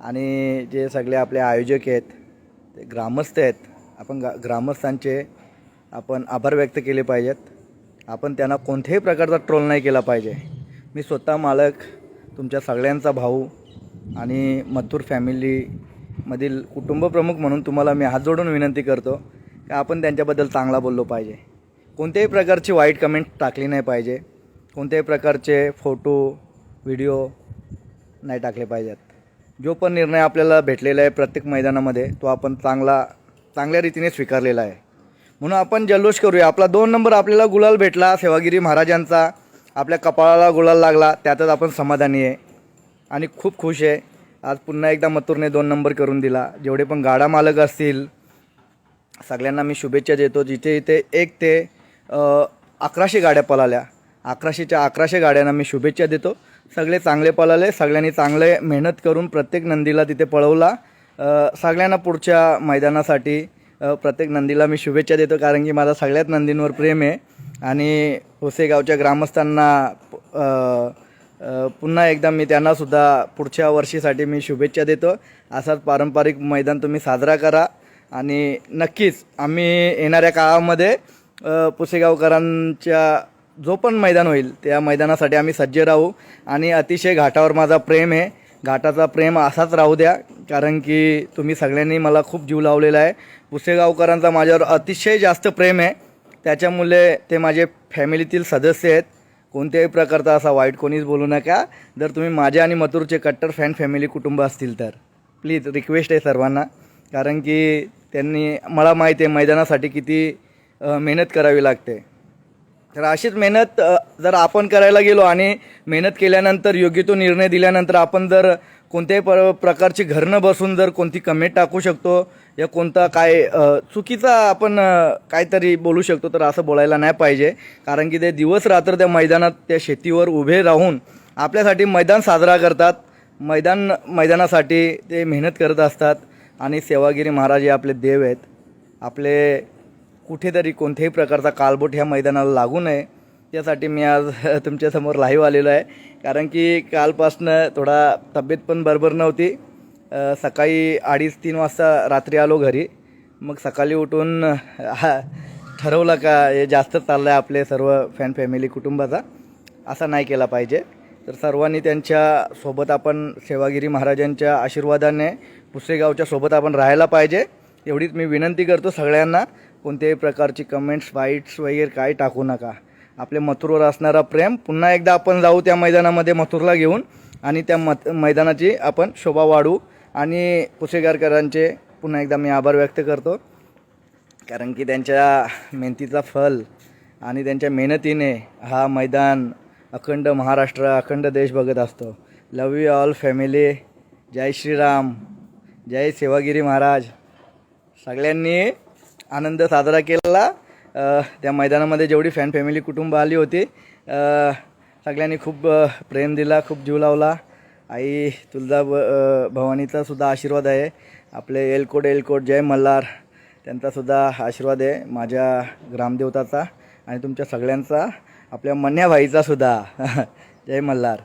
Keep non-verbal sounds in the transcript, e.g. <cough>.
आणि जे सगळे आपले आयोजक आहेत ते ग्रामस्थ आहेत आपण गा ग्रामस्थांचे आपण आभार व्यक्त केले पाहिजेत. आपण त्यांना कोणत्याही प्रकारचा ट्रोल नाही केला पाहिजे. मी स्वतः मालक तुमच्या सगळ्यांचा भाऊ आणि मथुर फॅमिलीमधील कुटुंबप्रमुख म्हणून तुम्हाला मी हात जोडून विनंती करतो की आपण त्यांच्याबद्दल चांगला बोललो पाहिजे. कोणत्याही प्रकारची वाईट कमेंट टाकली नाही पाहिजे. कोणत्याही प्रकारचे फोटो व्हिडिओ नाही टाकले पाहिजेत. जो पण निर्णय आपल्याला भेटलेला आहे प्रत्येक मैदानामध्ये तो आपण चांगला चांगल्या रीतीने स्वीकारलेला आहे. म्हणून आपण जल्लोष करूया. आपला दोन नंबर आपल्याला गुलाल भेटला सेवागिरी महाराजांचा. आपल्या कपाळाला गुलाल लागला त्यातच आपण समाधानी आहे. आणि खूप खुश आहे. आज पुन्हा एकदा मथुरने दोन नंबर करून दिला. जेवढे पण गाडा मालक असतील सगळ्यांना मी शुभेच्छा देतो. जिथे इथे एक ते अकराशे गाड्या पळाल्या. अकराशेच्या अकराशे गाड्यांना मी शुभेच्छा देतो. सगळे चांगले पळाले सगळ्यांनी चांगले मेहनत करून प्रत्येक नंदीला तिथे पळवला. सगळ्यांना पुढच्या मैदानासाठी प्रत्येक नंदीला मी शुभेच्छा देतो कारण की माझा सगळ्यात नंदींवर प्रेम आहे. आणि होसेगावच्या ग्रामस्थांना पुन्हा एकदा मी त्यांनासुद्धा पुढच्या वर्षीसाठी मी शुभेच्छा देतो. असाच पारंपरिक मैदान तुम्ही साजरा करा. आणि नक्कीच आम्ही येणाऱ्या काळामध्ये पुसेगावकरांच्या जो पण मैदान होईल त्या मैदानासाठी आम्ही सज्ज राहू. आणि अतिशय घाटावर माझा प्रेम आहे. घाटाचा प्रेम असाच राहू द्या कारण की तुम्ही सगळ्यांनी मला खूप जीव लावलेला आहे. पुसेगावकरांचा माझ्यावर अतिशय जास्त प्रेम आहे. त्याच्यामुळे ते माझे फॅमिलीतील सदस्य आहेत. कोणत्याही प्रकारचा असा वाईट कोणीच बोलू नका. जर तुम्ही माझ्या आणि मथुरचे कट्टर फॅन फॅमिली कुटुंब असतील तर. प्लीज रिक्वेस्ट आहे सर्वांना. कारण की त्यांनी मला माहिती आहे मैदानासाठी किती मेहनत करावी लागते. तर अशीच मेहनत जर आपण करायला गेलो आणि मेहनत केल्यानंतर योग्य तो निर्णय दिल्यानंतर आपण जर कोणत्याही प्र प्रकारची घरनं बसून जर कोणती कमेंट टाकू शकतो या कोणता काय चुकीचा आपण काहीतरी बोलू शकतो तर असं बोलायला नाही पाहिजे. कारण की ते दिवस रात्र त्या मैदानात त्या शेतीवर उभे राहून आपल्यासाठी मैदान साजरा करतात. मैदान मैदानासाठी ते मेहनत करत असतात. आणि सेवागिरी महाराज हे आपले देव आहेत. आपले कुठेतरी कोणत्याही प्रकारचा कालबोट ह्या मैदानाला लागू नये. त्यासाठी मी आज <laughs> तुमच्यासमोर लाईव्ह आलेलो आहे. कारण की कालपासनं थोडा तब्येत पण बरोबर नव्हती. सकाळी अडीच तीन वाजता रात्री आलो घरी. मग सकाळी उठून हा, ठरवलं का हे जास्त चाललं आहे आपले सर्व फॅन फॅमिली कुटुंबाचा. असा नाही केला पाहिजे. तर सर्वांनी त्यांच्यासोबत आपण सेवागिरी महाराजांच्या आशीर्वादाने पुसेगावच्या सोबत आपण राहायला पाहिजे. एवढीच मी विनंती करतो सगळ्यांना. कोणत्याही प्रकारची कमेंट्स वाईट्स वगैरे काय टाकू नका. आपल्या मथुरवर असणारा प्रेम पुन्हा एकदा आपण जाऊ त्या मैदानामध्ये मथुरला घेऊन आणि त्या मत मैदानाची आपण शोभा वाढवू. आणि पुसेगारकरांचे पुन्हा एकदा मी आभार व्यक्त करतो. कारण की त्यांच्या मेहनतीचा फल आणि त्यांच्या मेहनतीने हा मैदान अखंड महाराष्ट्र अखंड देश बघत असतो. लव यू ऑल फॅमिली जय श्रीराम. जय सेवागिरी महाराज. सगळ्यांनी आनंद साजरा केला. त्या मैदानामध्ये जेवढी फॅन फॅमिली कुटुंब आली होती सगळ्यांनी खूप प्रेम दिला खूप जीव लावला. आई तुळजा ब भवानीचा सुद्धा आशीर्वाद आहे. आपले एलकोट एलकोट जय मल्हार त्यांचासुद्धा आशीर्वाद आहे माझ्या ग्रामदेवताचा आणि तुमच्या सगळ्यांचा आपल्या मन्याभाईचासुद्धा <laughs> जय मल्हार.